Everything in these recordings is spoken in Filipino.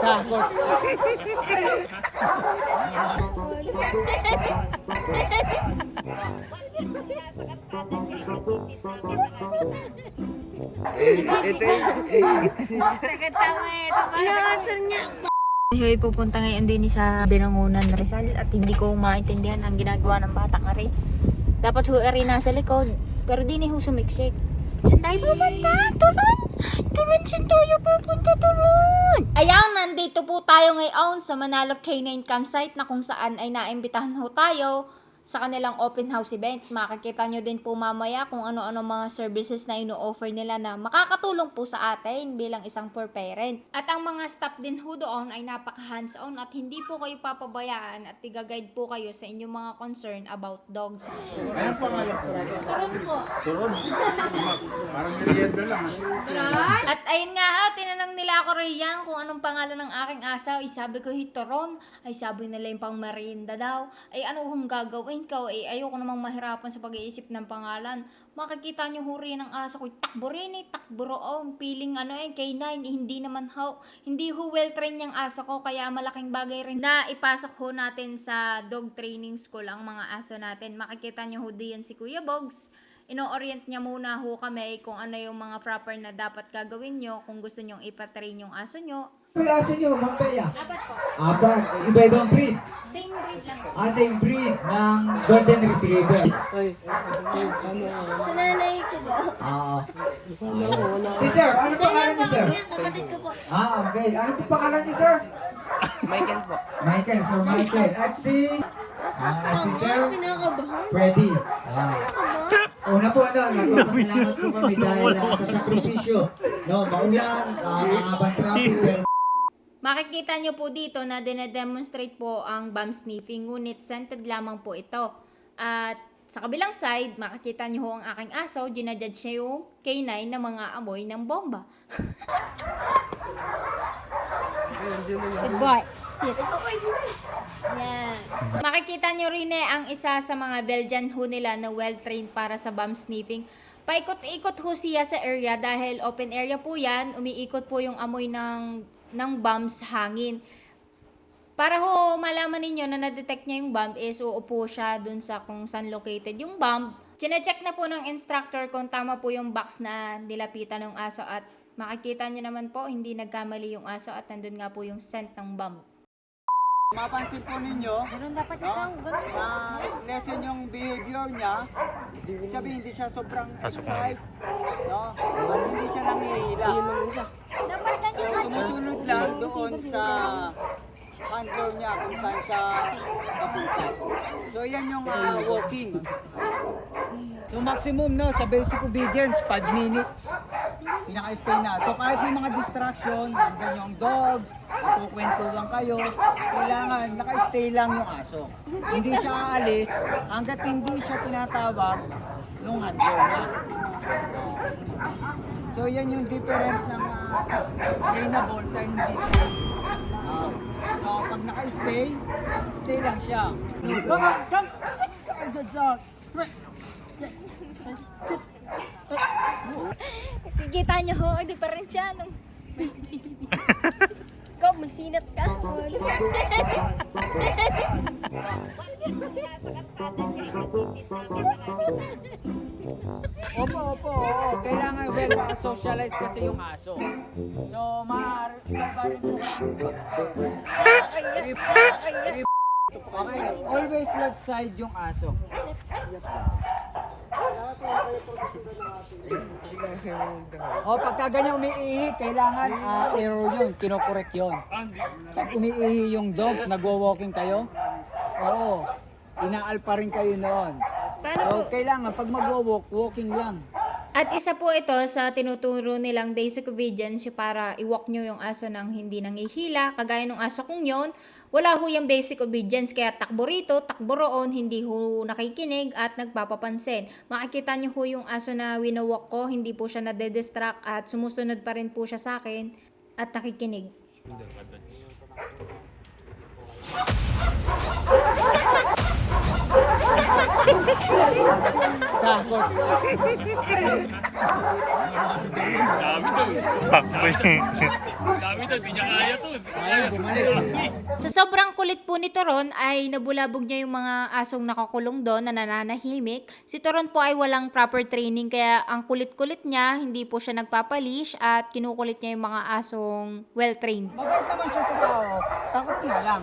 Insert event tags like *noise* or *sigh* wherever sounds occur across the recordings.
Так, от. Это... Это... Это... Это... Это... Это... Hoy, pupunta ngayon din sa Binangunan Rizal at hindi ko maintindihan ang ginagawa ng bata nga rin. Dapat ho eri nasa likod, pero di ni ho sumiksik. Saan tayo pupunta? Turon! Turon, saan tayo pupunta? Turon! Ayan, nandito po tayo ngayon sa Manalo K9 campsite na kung saan ay naimbitahan ho tayo sa kanilang open house event. Makikita nyo din po mamaya kung ano-ano mga services na ino-offer nila na makakatulong po sa atin bilang isang poor parent. At ang mga staff din ho doon ay napaka hands-on at hindi po kayo papabayaan at tiga-guide po kayo sa inyong mga concern about dogs. Ano pangalan ko? Turon po. Turon. *laughs* Parang merienda lang. ah. At ayun nga ha, tinanong nila ako riyan kung anong pangalan ng aking asaw. Ay sabi ko, Hitoron. Ay sabi nila yung pang merienda daw. Ay ano kung gagawin ko? Ay ayoko namang mahirapan sa pag-iisip ng pangalan. Makikita nyo huri ng aso ko. Takbo rin eh, takbo roon. Piling ano eh, K9. Eh, hindi naman ho. Hindi ho well trained yung aso ko. Kaya malaking bagay rin na ipasok ho natin sa dog training school ang mga aso natin. Makikita nyo ho diyan si Kuya Bogs ino-orient niya muna ho kami kung ano yung mga proper na dapat gagawin nyo kung gusto nyong ipatrain yung aso nyo. May aso nyo, Ma'am Bea. Dapat po. Apat. Iba-ibang breed. Same breed lang po. Ah, same breed ng Golden Retriever. Sa nanay ko ba? Oo. Si Sir, ano pangalan niyo, Sir? Kapatid ko po. Ah, okay. Ano po pangalan niyo, Sir? Michael po. Michael, Sir Michael. At si... Ah, si Sir Pinakabahan. Freddy. Ah. Una po, ano, nagpapasalamat po kami dahil ah, sa sakripisyo. No, maulan, uh, mahabang traffic, Makikita nyo po dito na dinedemonstrate po ang bomb sniffing, ngunit scented lamang po ito. At sa kabilang side, makikita nyo ho ang aking aso, ginajudge niya yung K9 na mga amoy ng bomba. Good boy. Sit. Yan. Makikita nyo rin eh ang isa sa mga Belgian ho nila na well-trained para sa bomb sniffing. Paikot-ikot ho siya sa area dahil open area po yan. Umiikot po yung amoy ng, ng bombs hangin. Para ho malaman ninyo na na-detect niya yung bomb is uupo siya dun sa kung saan located yung bomb. Chine-check na po ng instructor kung tama po yung box na nilapitan ng aso at makikita nyo naman po hindi nagkamali yung aso at nandun nga po yung scent ng bomb. Mapansin po ninyo, Ganun dapat no, na lesson yung behavior niya. Sabihin, hindi siya sobrang excite. No? At hindi siya nangihila. Dapat So, sumusunod lang doon sa handler niya kung saan siya papunta. So, yan yung ah, walking. So, maximum no, sa basic obedience, 5 minutes. Pinaka-stay na. So, kahit may mga distraction, hanggang yung dogs, kukwentuhan kayo, kailangan naka-stay lang yung aso. Hindi siya aalis hanggat hindi siya tinatawag nung handler. So, yan yung different ng uh, trainable sa hindi Ah, so, pag naka-stay, stay lang siya. Come on, come! Good job. Kikita nyo ho, hindi pa rin siya. Nung... Ikaw, magsinat ka. Opo, opo, oo. Kailangan well ma-socialize kasi yung aso. So, maaari trip. Okay, always left side yung aso. O, pagka ganyan umiihi, kailangan ah, error yun, kinokorek yun. Pag umiihi yung dogs, nagwo-walking kayo, oo, inaalpa rin kayo noon. So, kailangan pag magwo-walk, walking lang. At isa po ito sa tinuturo nilang basic obedience para iwalk nyo yung aso ng hindi nangihila. Kagaya ng aso kong yon, wala ho yung basic obedience. Kaya takbo rito, takbo roon, hindi ho nakikinig at nagpapapansin. Makikita nyo ho yung aso na winawalk ko, hindi po siya nade-distract at sumusunod pa rin po siya sa akin at nakikinig. Takot. Takbo eh. Dami daw, di niya kaya to. Di kaya. Sa sobrang kulit po ni Toron ay nabulabog niya yung mga asong nakakulong doon na nananahimik. Si Toron po ay walang proper training kaya ang kulit-kulit niya, hindi po siya nagpapalish at kinukulit niya yung mga asong well-trained. Mabait naman siya sa tao. Takot nga lang.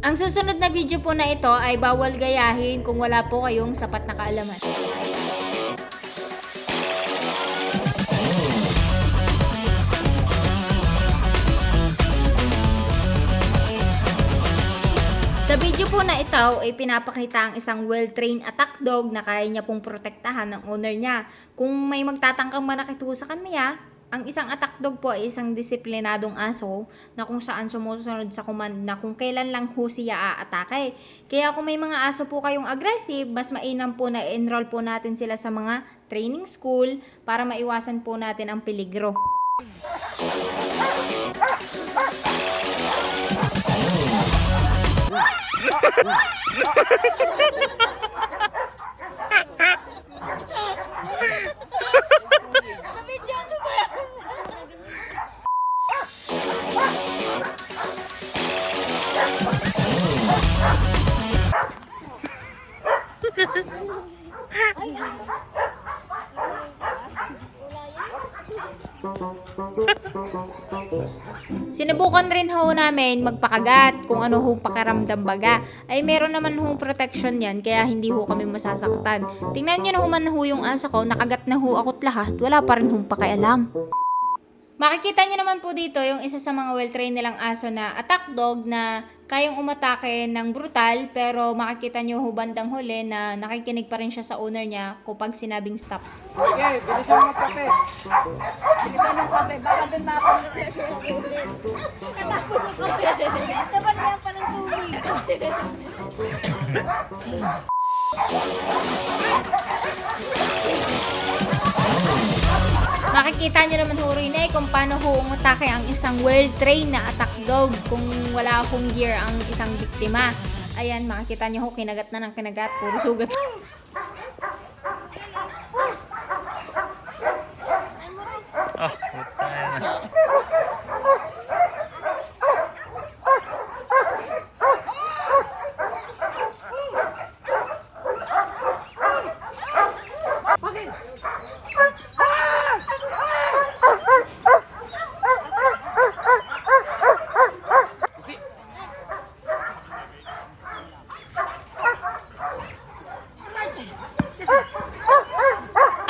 Ang susunod na video po na ito ay bawal gayahin kung wala po kayong sapat na kaalaman. Sa video po na ito ay pinapakita ang isang well-trained attack dog na kaya niya pong protektahan ng owner niya. Kung may magtatangkang manakit ho sa kanya, ang isang attack dog po ay isang disiplinadong aso na kung saan sumusunod sa command na kung kailan lang ho siya aatake. Kaya kung may mga aso po kayong aggressive, mas mainam po na enroll po natin sila sa mga training school para maiwasan po natin ang peligro. *laughs* Sinubukan rin ho namin magpakagat kung ano ho pakiramdam baga. Ay meron naman ho protection yan kaya hindi ho kami masasaktan. Tingnan nyo na ho man ho yung asa ko, nakagat na ho ako't lahat, wala pa rin ho pakialam. Makikita nyo naman po dito yung isa sa mga well-trained nilang aso na attack dog na kayang umatake ng brutal pero makikita nyo ho bandang huli na nakikinig pa rin siya sa owner niya kapag sinabing stop. Okay, bilisan mo kape. Bilisan mo kape. Baka dun mapanood siya sa ulit. Dapat nga pa ng tubig. Makikita nyo naman ho rin eh kung paano ho umatake ang isang well-trained na attack dog kung wala akong gear ang isang biktima. Ayan, makikita nyo ho, kinagat na ng kinagat, puro sugat. Ah,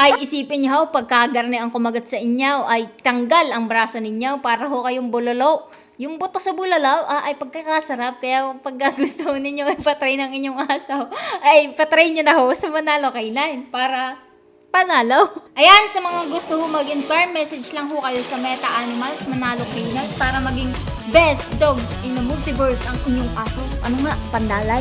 Ay, isipin nyo ho, pagkagarni ang kumagat sa inyo, ay tanggal ang braso ninyo para ho kayong bulalo. Yung buto sa bulalo ah, ay pagkakasarap, kaya pag *laughs* gusto ninyo ipatry ng inyong aso, ay patry nyo na ho sa Manalo Kailan para panalo. *laughs* Ayan, sa mga gusto ho mag-inquire, message lang ho kayo sa Meta Animals Manalo Kailan para maging best dog in the multiverse ang inyong aso. Ano nga, pandalay.